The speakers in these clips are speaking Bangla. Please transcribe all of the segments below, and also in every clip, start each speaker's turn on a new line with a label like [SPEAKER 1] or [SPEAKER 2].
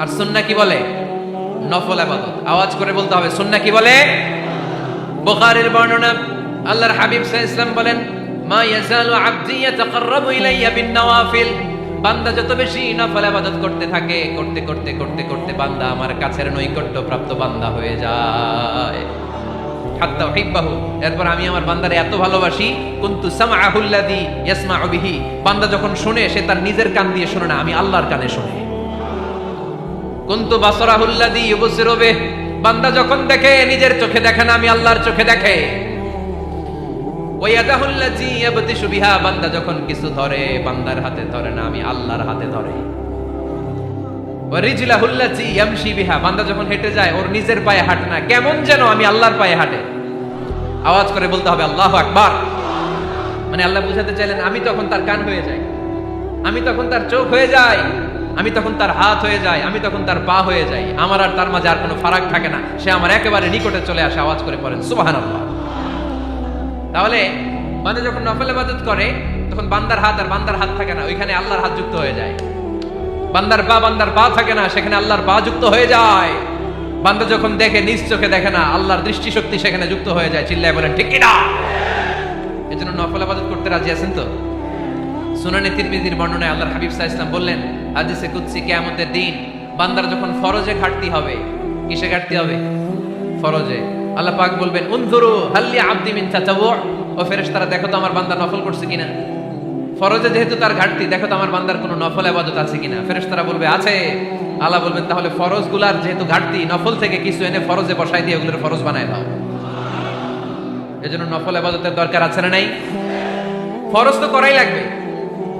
[SPEAKER 1] আর সুন্না কি বলে? নফল আবাদত। আওয়াজ করে বলতে হবে, সুন্না কি বলে? বুখারীর বর্ণনা, আল্লাহর হাবিব আলাইহি ওয়াসাল্লাম বলেন, মা ইয়াজালু আবদি ইয়াতাকাররাবু ইলাইয়া বিন নওয়াফিল বান্দা যত বেশি নফল ইবাদত করতে থাকে, করতে করতে করতে করতে বান্দা আমার কাছের নৈকট্য প্রাপ্ত বান্দা হয়ে যায়। হাত্তা উহিব্বাহু। এরপর আমি আমার বান্দারে এত ভালোবাসি, কুনতু সামআহুল্লাযী ইয়াসমাউ বিহি। বান্দা যখন শুনে, সে তার নিজের কান দিয়ে শুনে না, আমি আল্লাহর কানে শুনে। কুনতু বাসরাহুল্লাযী ইউবসিরু বিহ, বান্দা যখন দেখে, নিজের চোখে দেখে না, আমি আল্লাহর চোখে দেখে। ইয়াবতিশু বিহা, বান্দা যখন কিছু ধরে, বান্দার হাতে ধরে না, আমি আল্লাহর হাতে ধরে। ওয়ারিজলাহুল্লাযী ইয়ামশি বিহা, বান্দা যখন হেঁটে যায়, ওর নিজের পায়ে হাঁটে না, কেমন যেন আমি আল্লাহর পায়ে হাঁটে। আওয়াজ করে বলতে হবে, আল্লাহু আকবার। মানে আল্লাহ বুঝাতে চাইলেন, আমি তখন তার কান হয়ে যাই। আমি তখন তার চোখ হয়ে যাই। আমি তখন তার হাত হয়ে যাই, আমি তখন তার পা হয়ে যাই। আমার আর তার মাঝে আর কোনো ফারাক থাকে না। সে আমার একেবারে নিকটে চলে আসে, আওয়াজ করে পড়েন সুবহানাল্লাহ। তাহলে বান্দা যখন নফল ইবাদত করে, তখন বান্দার হাত আর বান্দার হাত থাকে না, ওইখানে আল্লাহর হাত যুক্ত হয়ে যায়। বান্দার পা বান্দার পা থাকে না, সেখানে আল্লাহর পা যুক্ত হয়ে যায়। বান্দা যখন দেখে, নিজ চোখে দেখে না, আল্লাহর দৃষ্টিশক্তি সেখানে যুক্ত হয়ে যায়, চিল্লায় বলেন, ঠিক কিনা? এই জন্য নফল আবাদত করতে রাজি আছেন তো? সুনানি তিরমিজির বর্ণনায় আল্লাহর হাবিব সাহা ইসলাম বললেন হাদিসে কুদসি কিয়ামতের দিন বান্দার যখন ফরজে ঘাটতি হবে, কিসে ঘাটতি হবে? ফরজে। আল্লাহ পাক বলবেন, উনজুরু হাল্লি আব্দি মিন তাতাওউ ও ফেরেশতারা, দেখো তো আমার বান্দা নফল করছে কিনা? ফরজে যেহেতু তার ঘাটতি, দেখো তো আমার বান্দার কোনো নফল আবাদত আছে কিনা? ফেরেশতারা বলবে, আছে। আল্লাহ বলবেন, তাহলে ফরজগুলার যেহেতু ঘাটতি, নফল থেকে কিছু এনে ফরজে বসাই দিয়ে ওগুলোর ফরজ বানায় দাও। এজন্য নফল আবাদতের দরকার আছে না নাই? ফরজ তো করাই লাগবে।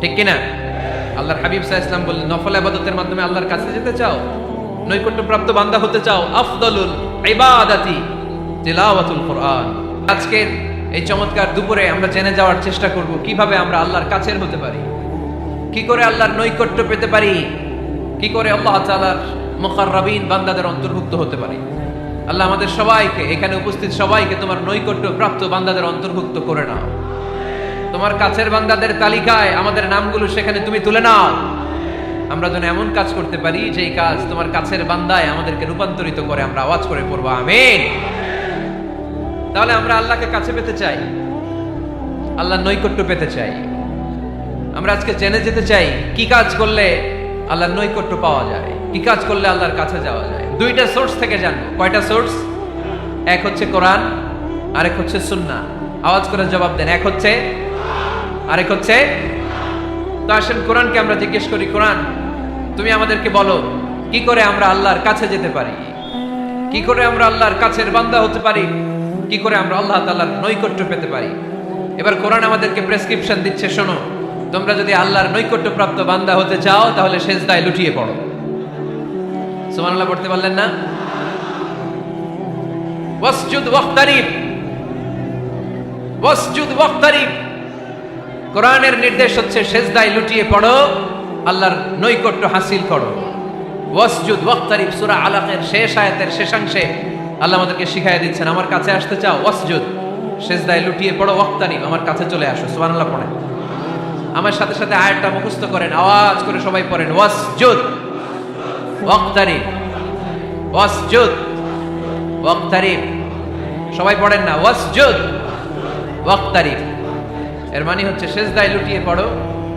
[SPEAKER 1] ঠিক কিনা? আল্লাহর হাবিব সাহা ইসলাম বললেন, নফল আবাদতের মাধ্যমে আল্লাহর কাছে যেতে চাও, নৈকট্যপ্রাপ্ত বান্দা হতে চাও, আফদলুল ইবাদাতি তিলাওয়াতুল কোরআন। আজকের এই চমৎকার দুপুরে আমরা জেনে যাওয়ার চেষ্টা করব, কীভাবে আমরা আল্লাহর কাছের হতে পারি? কি করে আল্লাহর নৈকট্য পেতে পারি? কি করে আল্লাহ তাআলার মুকাররাবিন বান্দাদের অন্তর্ভুক্ত হতে পারি? আল্লাহ আমাদের সবাইকে, এখানে উপস্থিত সবাইকে তোমার নৈকট্য প্রাপ্ত বান্দাদের অন্তর্ভুক্ত করে নাও। তোমার কাছের বান্দাদের তালিকায় আমাদের নামগুলো সেখানে তুমি তুলে নাও। আমরা যেন এমন কাজ করতে পারি, যেই কাজ তোমার কাছের বান্দায় আমাদেরকে রূপান্তরিত করে আমরা আওয়াজ করে পড়ব। আমিন। তাহলে আমরা আল্লাহকে কাছে পেতে চাই আল্লাহ নৈকট্য পেতে চাই। আমরা আজকে জেনে যেতে চাই, কি কাজ করলে আল্লাহর নৈকট্য পাওয়া যায়, কি কাজ করলে আল্লাহর কাছে যাওয়া যায়। দুইটা সোর্স থেকে জানব। কয়টা সোর্স? এক হচ্ছে কোরআন, আরেক হচ্ছে সুন্না আওয়াজ করে জবাব দেন। এক হচ্ছে আরেক হচ্ছে, তো আসেন, কোরআনকে আমরা জিজ্ঞেস করি, কোরআন, তুমি আমাদেরকে বলো, কি করে আমরা আল্লাহর কাছে যেতে পারি? কি করে আমরা আল্লাহর কাছের বান্দা হতে পারি? কি করে আমরা আল্লাহ তাআলার নৈকট্য পেতে পারি? এবার কোরআন আমাদেরকে প্রেসক্রিপশন দিচ্ছে, শোনো, তোমরা যদি আল্লাহর নৈকট্য প্রাপ্ত বান্দা হতে চাও, তাহলে সেজদায় লুটিয়ে পড়ো। সুবহানাল্লাহ, পড়তে পারলেন না? ওয়াসজুদ, ওয়াক্তারিব। ওয়াসজুদ, ওয়াক্তারিব। কোরআনের নির্দেশ হচ্ছে সেজদায় লুটিয়ে পড়ো, আল্লাহর নৈকট্য হাসিল করো। ওয়াসজুদ, ওয়াক্তারিব, সূরা আলাকের শেষ আয়াতের শেষাংশে আল্লাহ আমাদেরকে শিখাই দিচ্ছেন, আমার কাছে আসতে চাও, ওয়াসজুদ, সেজদায় লুটিয়ে পড়ো, ওয়াক্তারিব, আমার কাছে চলে আসো। সুবহানাল্লাহ পড়েন। আমার সাথে সাথে আয়াতটা মুখস্থ করেন, আওয়াজ করে সবাই পড়েন, ওয়াসজুদ, ওয়াক্তারিব ওয়াসজুদ, ওয়াক্তারিব। সবাই পড়েন না, ওয়াসজুদ, ওয়াক্তারিব। এর মানে হচ্ছে শেষ দায় লুটিয়ে পড়ো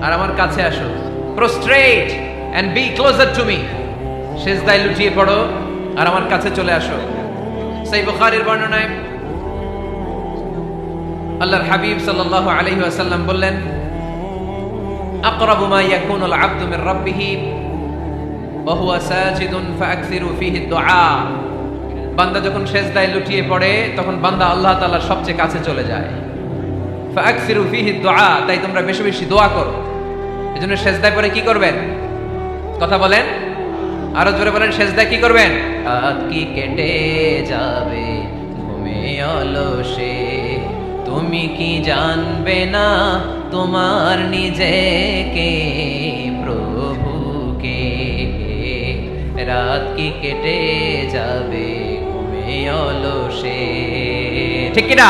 [SPEAKER 1] আর আমার কাছে আসো। Prostrate and be closer to me সেজদায় লুটিয়ে পড়ো আর আমার কাছে চলে আসো। সেই বুখারীর বর্ণনায় আল্লাহর হাবিব সাল্লাল্লাহু আলাইহি ওয়াসাল্লাম বললেন, আকরাবু মা ইয়াকুনু আল আবদু মির রাব্বিহি, ওয়া হুয়া সাজিদুন ফাআকসিরু ফীহি দুআ। বান্দা যখন সেজদায় লুটিয়ে পড়ে, তখন বান্দা আল্লাহ তাআলার সবচেয়ে কাছে চলে যায়। ফাআকসিরু ফীহি দুআ তাই তোমরা বেশি বেশি দোয়া করো। এজন্য সেজদায় পড়ে কি করবেন? কথা বলেন। আরও জোরে বলেন সেজদায় কি করবেন? রাত কি কেটে যাবে ঘুমে অলসে? তুমি কি জানবে না তোমার নিজেকে, প্রভুকে? রাত কি কেটে যাবে ঘুমে অলসে? ঠিক কিনা?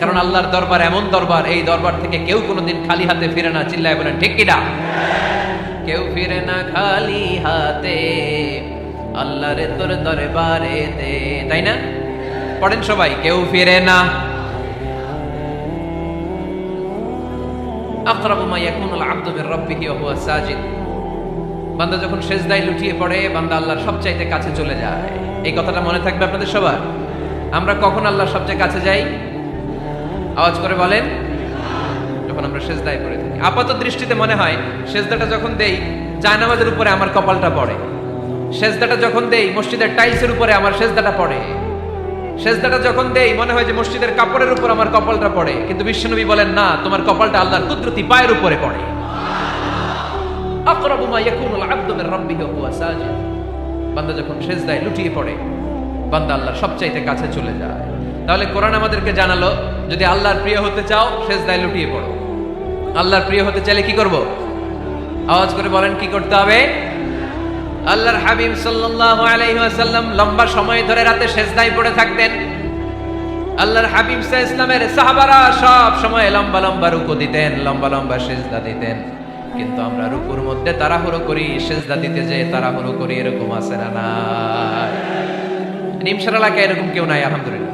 [SPEAKER 1] কারণ আল্লাহর দরবার এমন দরবার, এই দরবার থেকে কেউ কোনোদিন খালি হাতে ফিরে না। চিল্লায় বলেন, ঠিক কিনা? কেউ ফিরে না খালি হাতে, আল্লাহরে তোর দরবারে দে তাই না? পড়েন সবাই, কেউ ফিরে না। আকরাবু মা ইয়াকুনুল আবদু মির রাব্বিহি ওয়া হুয়া সাজিদ। বান্দা যখন সেজদায় লুটিয়ে পড়ে, বান্দা আল্লাহর সবচাইতে কাছে চলে যায়। এই কথাটা মনে থাকবে আপনাদের সবার? আমরা কখন আল্লাহর সবচেয়ে কাছে যাই? আওয়াজ করে বলেন, যখন আমরা সেজদায় পড়ে থাকি। আপাত দৃষ্টিতে মনে হয়, সেজদাটা যখন দেই, জায়নামাজের উপরে আমার কপালটা পড়ে। সেজদাটা যখন দেই, মসজিদের টাইলসের উপরে আমার সেজদাটা পড়ে। সেজদাটা যখন দেই, মনে হয় যে মসজিদের কাপড়ের উপর আমার কপালটা পড়ে। কিন্তু বিশ্বনবী বলেন, না, তোমার কপালটা আল্লাহর কুদরতি পায়ের উপরে পড়ে। আকরাবু মা ইয়াকুনুল আবদু হুয়া সাজিদ। বান্দা যখন সেজদায় লুটিয়ে পড়ে, বান্দা আল্লাহর সবচাইতে কাছে চলে যায়। তাহলে কোরআন আমাদেরকে জানালো যদি আল্লাহর প্রিয় হতে চাও, সেজদায় লুটিয়ে পড়ো। আল্লাহর প্রিয় হতে চাইলে কি করব? আওয়াজ করে বলেন, কি করতে হবে? আল্লাহর হাবিব সাল্লাল্লাহু আলাইহি লম্বা সময় ধরে রাতে সেজদায় পড়ে থাকতেন। আল্লাহর হাবিব ইসলামের সাহাবারা সব সময় লম্বা লম্বা রুকু দিতেন, লম্বা লম্বা সেজদা দিতেন। কিন্তু আমরা রুকুর মধ্যে তাড়াহুড়ো করি, সেজদা দিতে যে তাড়াহুড়ো করি, এরকম আছে না নাই? নিমসার এলাকায় এরকম কেউ নাই, আলহামদুলিল্লাহ।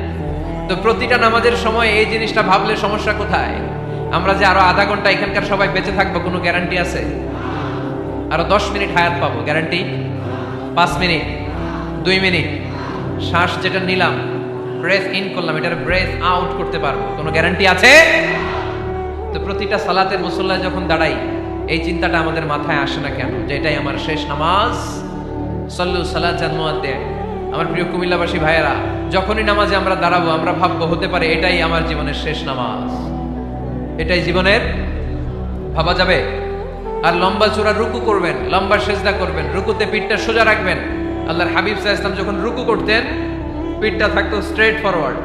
[SPEAKER 1] তো প্রতিটা নামাজের সময় এই জিনিসটা ভাবলে সমস্যা কোথায়? আমরা যে আরও আধা ঘণ্টা এখানকার সবাই বেঁচে থাকব, কোনো গ্যারান্টি আছে? আরও দশ মিনিট হায়াত পাবো গ্যারান্টি পাঁচ মিনিট, দুই মিনিট। শ্বাস যেটা নিলাম ব্রেথ ইন করলাম, এটার ব্রেথ আউট করতে পারব, কোনো গ্যারান্টি আছে? তো প্রতিটা সালাতের মুসল্লায় যখন দাঁড়াই, এই চিন্তাটা আমাদের মাথায় আসে না কেন? যে এটাই আমার শেষ নামাজ, সল্লু সালাত জানমুয়াদ্দে আমার প্রিয় কুমিল্লাবাসী ভাইয়েরা, যখনই নামাজে আমরা দাঁড়াবো, আমরা ভাববো, হতে পারে এটাই আমার জীবনের শেষ নামাজ। এটাই জীবনের, ভাবা যাবে? আর লম্বা চূড়া রুকু করবেন, লম্বা সেজদা করবেন, রুকুতে পিঠটা সোজা রাখবেন। আল্লাহর হাবিব সাহা ইসলাম যখন রুকু করতেন, পিঠটা থাকতো স্ট্রেট ফরওয়ার্ড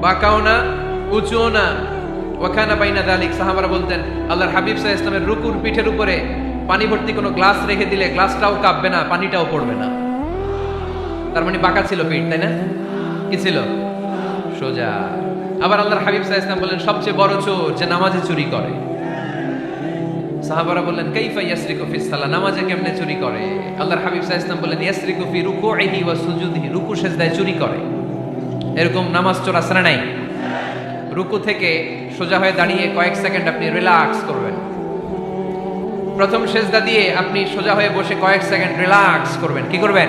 [SPEAKER 1] বাঁকাও না, উঁচুও না। ওখানা বাইনা দালিক সাহাবারা বলতেন, আল্লাহর হাবিব সাহা ইসলামের রুকুর পিঠের উপরে পানি ভর্তি কোনো গ্লাস রেখে দিলে গ্লাসটাও কাঁপবে না, পানিটাও পড়বে না। তার মানে বাঁকা ছিল পিঠ তাই না? কি ছিল? সোজা। আবার আল্লাহর হাবিব সাহা ইসলাম বললেন সবচেয়ে বড় চোর যে নামাজে চুরি করে। সাহাবারা বললেন, কাইফা ইয়াসরিকু ফিস সালাহ? নামাজে কেমনে চুরি করে? আল্লাহর হাবিব আলাইহি ওয়াসাল্লাম বললেন ইয়াসরিকু ফি রুকুইহি ওয়া সুজুদিহি। রুকু সেজদায় চুরি করে। এরকম নামাজ চোর আছে নাই? রুকু থেকে সোজা হয়ে দাঁড়িয়ে কয়েক সেকেন্ড আপনি রিল্যাক্স করবেন। প্রথম সেজদা দিয়ে আপনি সোজা হয়ে বসে কয়েক সেকেন্ড রিল্যাক্স করবেন। কি করবেন?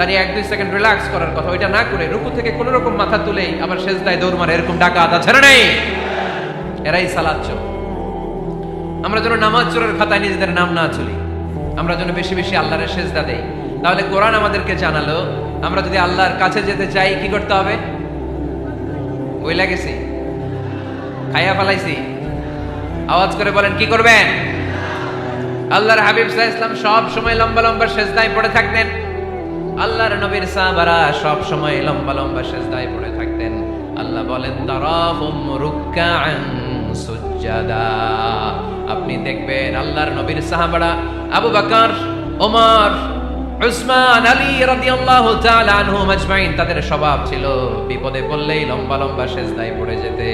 [SPEAKER 1] দাঁড়িয়ে এক দুই সেকেন্ড রিল্যাক্স করার কথা, ওইটা না করে রুকু থেকে কোন রকম মাথা তুলেই আবার সেজদায় দৌড় মারে, এরকম ডাকা আদা ছেড়ে নেই। এরাই সালাচ্ছ আমরা যেন নামাজ চোরের খাতায় নিজেদের নাম না চলি, আমরা যেন বেশি বেশি আল্লাহরের সেজদা দেই। তাহলে কোরআন আমাদেরকে জানালো, আমরা যদি আল্লাহর কাছে যেতে চাই, কি করতে হবে? ওই লাগেছি। খাইয়া ফেলাইছি। আওয়াজ করে বলেন, কি করবেন? আল্লাহর হাবিব সাহ ইসলাম সব সময় লম্বা লম্বা সেজদায় পড়ে থাকতেন। আল্লাহর নবীর সাহাবারা সব সময় লম্বা লম্বা সেজদায় পড়ে থাকতেন। আল্লাহ বলেন, তারাহুম রুক্কাআন সুজ্জাদা। আপনি দেখবেন আল্লাহর নবীর সাহাবারা আবু বকর, ওমর, উসমান, আলী রাদিয়াল্লাহু তাআলা আনহুম আজমাইন তাদের স্বভাব ছিল বিপদে পড়লেই লম্বা লম্বা সেজদায় পড়ে যেতে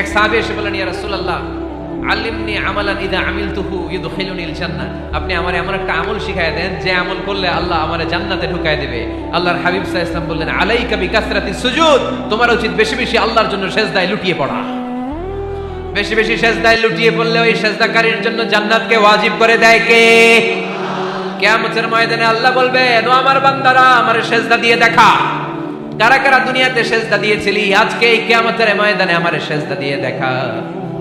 [SPEAKER 1] এক সাহাবী এসে বলেন ইয়া রাসূলুল্লাহ আল্লিমনি আমালান ইদা আমিলতুহু ইউদখিলুনিল জান্নাহ আপনি আমারে এমন একটা আমল শিখায় দেন, যে আমল করলে আল্লাহ আমারে জান্নাতে ঢুকায় দেবে। আল্লাহর হাবিব ওয়াসাল্লাম বললেন, আলাইকা বিকাসরাতি সুজুদ। তোমার উচিত বেশি বেশি আল্লাহর জন্য সেজদায় লুটিয়ে পড়া। বেশি বেশি সেজদায় লুটিয়ে পড়লে ওই সেজদাকারীর জন্য জান্নাতকে ওয়াজিব করে দেয় কে? কিয়ামতের ময়দানে আল্লাহ বলবে, ও আমার বান্দারা, আমার সেজদা দিয়ে দেখা। কারা কারা দুনিয়াতে সেজদা দিয়েছিলি, আজকে এই কিয়ামতের ময়দানে আমার সেজদা দিয়ে দেখা।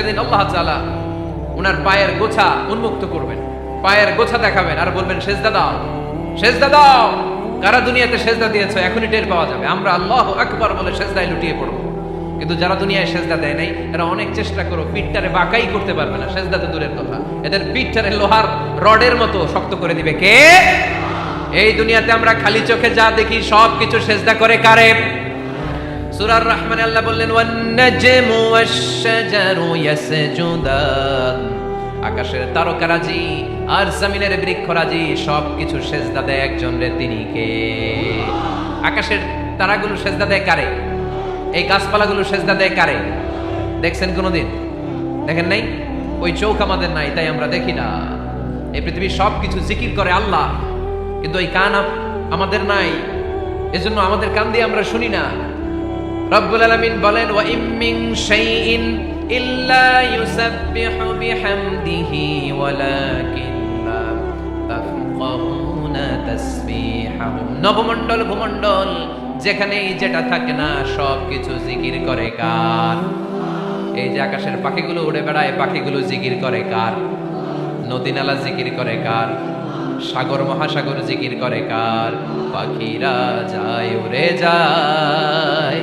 [SPEAKER 1] সেদিন আল্লাহ তাআলা উনার পায়ের গোছা উন্মুক্ত করবেন। পায়ের গোছা দেখাবেন আর বলবেন, সেজদা দাও সেজদা দাও। কারা দুনিয়াতে সেজদা দিয়েছ, এখনই টের পাওয়া যাবে। আমরা আল্লাহ আকবার বলে সেজদায় লুটিয়ে পড়ব। কিন্তু যারা দুনিয়ায় সেজদা দেয় নাই, এরা অনেক চেষ্টা করো পিঠটারে বাঁকাই করতে পারবে না। সেজদা তো দূরের কথা। এদের পিঠটারে লোহার রডের মতো শক্ত করে দিবে কে? এই দুনিয়াতে আমরা খালি চোখে যা দেখি সব কিছু সেজদা করে কারে? সূরার রহমানে আল্লাহ বললেন ওয়ান নাজমু ওয়াশ-শাজারু ইয়াসজুদান আকাশের তারকারাজি আর জমিনের বৃক্ষরাজি সব কিছু সেজদা দেয় একজন রে তিনি কে? আকাশের তারাগুলো সেজদা দেয় কারে? এই গাছপালাগুলো সেজদা দেয় কারে? দেখছেন কোনোদিন? দেখেন নাই? ওই চোখ আমাদের নাই, তাই আমরা দেখি না। এই পৃথিবীর সব কিছু জিকির করে আল্লাহ, কিন্তু ওই কান আমাদের নাই। এজন্য আমাদের কান দিয়ে আমরা শুনি না। রব্বুল আলামিন বলেন ওয়া ইম শাইইন ইল্লা ইউসাব্বিহু বিহামদিহি ওয়ালাকিন লা তাফকাহুনা তাসবিহাহুম নবমণ্ডল ভূমণ্ডল, যেখানেই যেটা থাকে না সব কিছু জিকির করে কার? এই যে আকাশের পাখিগুলো উড়ে বেড়ায়, পাখিগুলো জিকির করে কার? নদী নালা জিকির করে কার? সাগর, মহাসাগর জিকির করে কার? পাখিরা যায়, উড়ে যায়।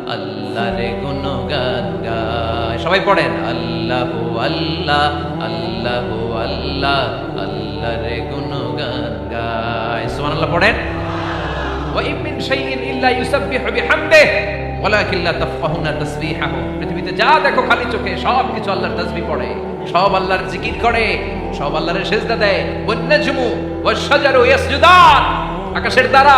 [SPEAKER 1] আল্লাহ আল্লাহর গুণগান গায়। সবাই পড়েন, আল্লাহ আল্লাহ আল্লাহ আল্লাহ আল্লাহ আল্লাহর গুণগান গায়। সুবহানাল্লাহ, পড়েন। ওয়া ইন মিন শাইইন ইল্লা ইউসাব্বিহু বিহামদিহি, ওয়ালাকিন লা তাফকাহুনা তাসবিহাহু। পৃথিবীতে যা দেখো খালি চোখে সব কিছু আল্লাহর তাসবিহ পড়ে। সব আল্লাহর জিকির করে, সব আল্লাহর সেজদা দেয়। ওয়ান নাজমু ওয়াশ শাজারু ইয়াসজুদান, আকাশের দ্বারা।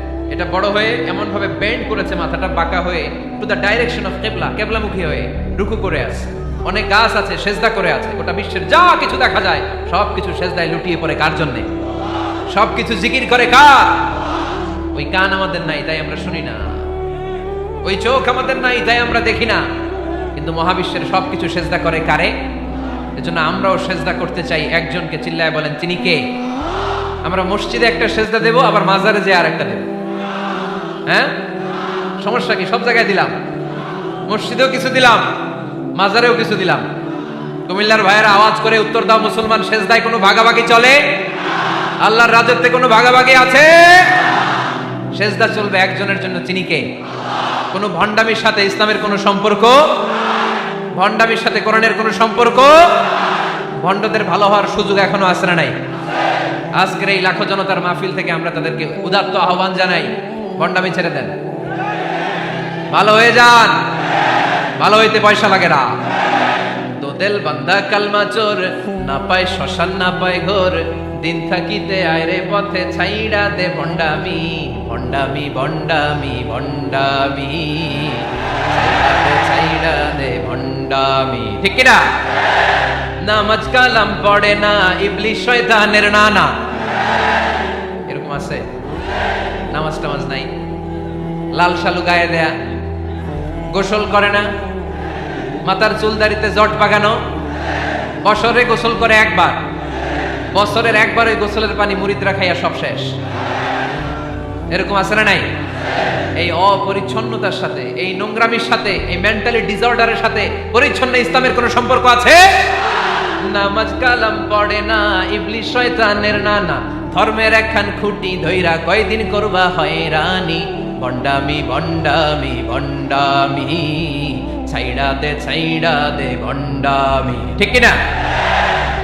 [SPEAKER 1] এটা বড় হয়ে এমন ভাবে বেন্ড করেছে মাথাটা, বাঁকা হয়ে টু দ্য ডাইরেকশন অফ কেবলা কেবলামুখী হয়ে রুকু করে আছে। অনেক গাছ আছে, সেজদা করে আছে। গোটা বিশ্বের যা কিছু দেখা যায় সব কিছু সেজদায় লুটিয়ে পড়ে কার জন্যে? সব কিছু জিকির করে কার? ওই কান আমাদের নাই, তাই আমরা শুনি না। ওই চোখ আমাদের নাই, তাই আমরা দেখি না। কিন্তু মহাবিশ্বের সবকিছু সেজদা করে কারে? এজন্য আমরাও সেজদা করতে চাই। একজনকে চিল্লায় বলেন, তিনি কে? আমরা মসজিদে একটা সেজদা দেব, আবার মাজারে যে আর একটা দেব। হ্যাঁ? সমস্যা কি? সব জায়গায় দিলাম। মসজিদেও কিছু দিলাম, মাজারেও কিছু দিলাম। কুমিল্লার ভাইয়েরা আওয়াজ করে উত্তর দাও, মুসলমান সেজদায় কোনো ভাগাভাগি চলে? আল্লাহর রাজত্বে কোনো ভাগাভাগি আছে? সেজদা চলবে একজনের জন্য তিনি কে? কোনো ভণ্ডামির সাথে ইসলামের কোনো সম্পর্ক? ভণ্ডামির সাথে কোরআনের কোনো সম্পর্ক? ভণ্ডদের ভালো হওয়ার সুযোগ এখনও না নাই? আজকের এই লাখো জনতার মাহফিল থেকে আমরা তাদেরকে উদাত্ত আহ্বান জানাই। ভণ্ডামি ছেড়ে দেন। ভালো হয়ে যান। ভালো হইতে পয়সা লাগে না। দোদেল বান্দা কালমা চোর, না পায় শ্মশান, না পায় ঘোর। দিন থাকিতে আয়রে পথে ছাইড়া দে ভণ্ডামি। ভণ্ডামি ভণ্ডামি ভণ্ডামি। ছাইড়া দে ভণ্ডামি। ঠিক কিনা? নামাজ কালাম পড়ে না, ইবলিশ শয়তানের নানা। এরকম আছে? নামাজ টামাজ নাই। লাল শালু গায়ে দেয়া। গোসল করে না। মাথার চুল দাড়িতে জট বাগানো। বছরে গোসল করে একবার। বছরের একবার ওই গোসলের পানি মুরিদরা খাইয়া সব শেষ। এরকম আছে না নাই? এই অপরিচ্ছন্নতার সাথে, এই নোংরামির সাথে, এই মেন্টালি ডিসঅর্ডারের সাথে পরিচ্ছন্ন ইসলামের কোনো সম্পর্ক আছে? নামাজ কালাম পড়ে না ইবলিশ শয়তানের নানা। ধর্মের একখান খুঁটি ধইরা কয়দিন করবা হয়রানি বন্ডামি বন্ডামি বন্ডামি ছাইড়া দে ছাইড়া দে বন্ডামি। ঠিক না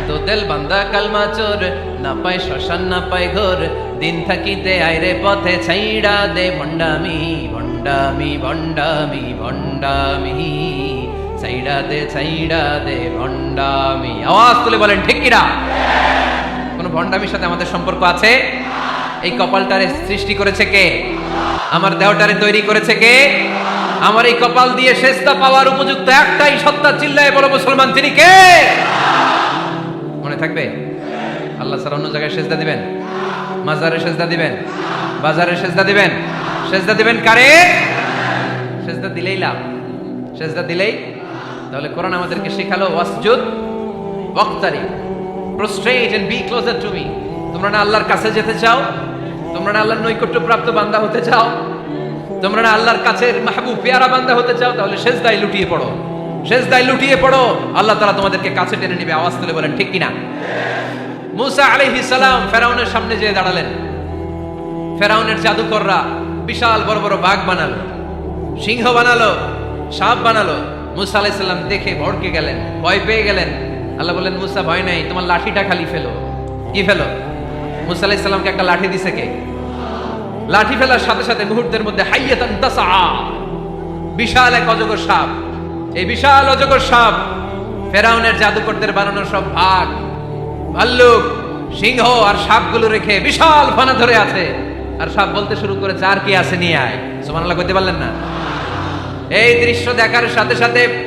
[SPEAKER 1] তোদেল বান্দা কালমা চোর না পায় শ্মশান, না পায় ঘোর, দিন থাকিতে আইরে পথে ছাইড়া দে ভণ্ডামি ভণ্ডামি ভণ্ডামি ভণ্ডামি ছাইড়া দে ছাইড়া দে ভণ্ডামি আওয়াজ তুলে বলেন, ঠিক কিনা? কোন ভণ্ডামির সাথে আমাদের সম্পর্ক আছে? এই কপালটারে সৃষ্টি করেছে কে? আমার দেহটারে তৈরি করেছে কে? আমার এই কপাল দিয়ে শেষটা পাওয়ার উপযুক্ত একটাই সত্তা চিল্লায় বলো মুসলমান, তিনি কে? মনে থাকবে? আল্লাহ ছাড়া অন্য জায়গায় সেজদা দিবেন? মাজারে সেজদা দিবেন? বাজারে সেজদা দিবেন? সেজদা দিবেন কারে? সেজদা দিলেই লাভ। সেজদা দিলেই? তাহলে কোরআন আমাদেরকে শেখালো, ওয়াসজুদ ওয়াক্তারি। Prostrate and be closer to me তোমরা না আল্লাহর কাছে যেতে চাও? তোমরা না আল্লাহর নৈকট্য প্রাপ্ত বান্দা হতে চাও? তোমরা না আল্লাহর কাছে মাহবুব, পেয়ারা বান্দা হতে চাও? তাহলে সেজদায় লুটিয়ে পড়ো। সেজদায় লুটিয়ে পড়ো। আল্লাহ তাআলা তোমাদেরকে কাছে টেনে নেবে। আওয়াজ তুলে বলেন, ঠিক কিনা? মুসা আলাইহিস সালাম ফেরাউনের সামনে যেয়ে দাঁড়ালেন। ফেরাউনের জাদুকররা বিশাল বড় বড় বাঘ বানালো, সিংহ বানালো, সাপ বানালো। মুসা আলাইহিস সালাম দেখে ভড়কে গেলেন, ভয় পেয়ে গেলেন। আল্লাহ বললেন, মুসা, ভয় নাই, তোমার লাঠিটা খালি ফেলো। কি ফেলো? মুসা আলাইহিস সালামকে একটা লাঠি দিছে কে? লাঠি ফেলার সাথে সাথে মুহূর্তের মধ্যে হাইয়াতান তাসা বিশাল এক অজগর সাপ। এই বিশাল অজগর সাপ ফেরাউনের জাদুকরদের বানানো সব ভাগ। ভাল্লুক, সিংহ আর সাপগুলো রেখে বিশাল ফানা ধরে আছে। আর সাপ বলতে শুরু করে আর কি আছে নিয়ে আয়। সুবহানাল্লাহ, কইতে পারলেন না? এই দৃশ্য দেখার সাথে সাথে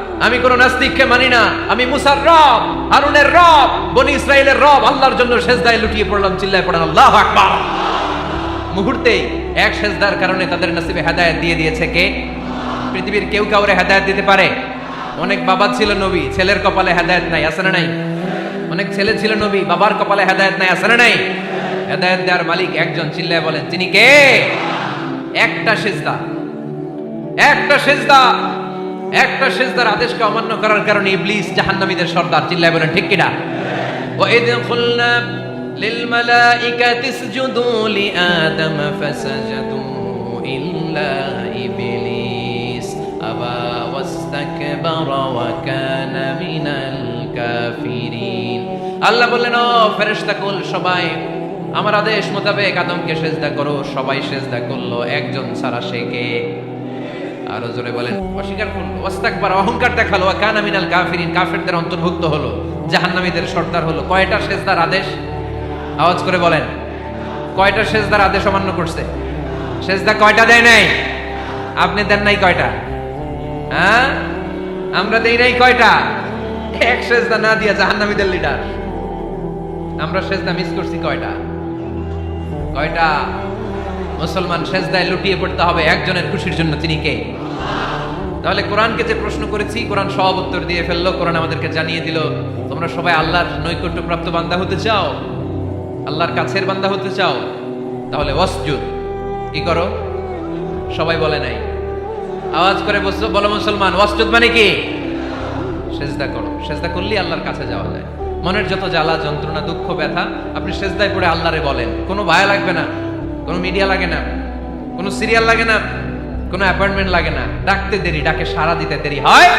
[SPEAKER 1] আমি কোন নাস্তিককে মানি না। আমি মুসার রব, হারুনের রব, বনি ইসরাইলের রব। আল্লাহর জন্য সেজদায় লুটিয়ে পড়লাম, চিল্লায় পড়েন, আল্লাহু আকবার। মুহূর্তেই এক সেজদার কারণে তাদের নসিবে হেদায়েত দিয়ে দিয়েছে কে? পৃথিবীর কেউ কাউরে হেদায়েত দিতে পারে? অনেক বাবা ছিল নবী, ছেলের কপালে হেদায়েত নাই, আছে না নাই? অনেক ছেলে ছিল নবী, বাবার কপালে হেদায়েত নাই, আছে না নাই? হেদায়েত দেওয়ার মালিক একজন, চিল্লায় বলেন, তিনি কে? একটা সেজদা একটা সেজদা। একটা সেজদার আদেশকে অমান্য করার কারণে ইবলিস জাহান্নামীদের সর্দার চিল্লায় বলেন ঠিক কিনা وإذ قلنا للملائكة اسجدوا لآدم فسجدوا إلا إبليس أبى واستكبر وكان من الكافرين আল্লাহ বললেন ও ফেরেশতা কুল সবাই আমার আদেশ মোতাবেক আদমকে সেজদা করো সবাই সেজদা করলো একজন ছাড়া সে কে আরও জোরে বলেন, অস্বীকার করল ওয়াস্তাকবার, অহংকার দেখাল, ওয়া কানা মিনাল কাফিরিন, কাফিরদের অন্তর্ভুক্ত হলো, জাহান্নামীদের সর্দার হলো। কয়টা সেজদার আদেশ? আওয়াজ করে বলেন, কয়টা সেজদার আদেশ অমান্য করছে? সেজদা কয়টা দেয় নাই? আপনি দেন নাই কয়টা? হ্যাঁ? আমরা দেই নাই কয়টা? এক সেজদা না দিয়া জাহান্নামীদের লিডার আমরা সেজদা মিস করছি কয়টা? কয়টা? মুসলমান সেজদায় লুটিয়ে পড়তে হবে একজনের খুশির জন্য তিনি কে? তাহলে কোরআনকে যে প্রশ্ন করেছি, কোরআন সব উত্তর দিয়ে ফেলল, কোরআন আমাদেরকে জানিয়ে দিল, তোমরা সবাই আল্লাহর নৈকট্য প্রাপ্ত বান্দা হতে চাও? আল্লাহর কাছের বান্দা হতে চাও? তাহলে ওয়াসজুদ, কি করো? সবাই বলে নাই। আওয়াজ করে বলো মুসলমান, ওয়াসজুদ মানে কি? সেজদা করো। সেজদা করলেই আল্লাহর কাছে যাওয়া যায়। মনের যত জ্বালা, যন্ত্রণা, দুঃখ, ব্যথা, আপনি সেজদায় পড়ে আল্লাহরে বলেন। কোনো ভায়া লাগবে না। কোনো মিডিয়া লাগে না, কোনো সিরিয়াল লাগে না, কোনো অ্যাপয়েন্টমেন্ট লাগে না। ডাকতে দেরি, ডাকে সারা দিতে দেরি। হয়?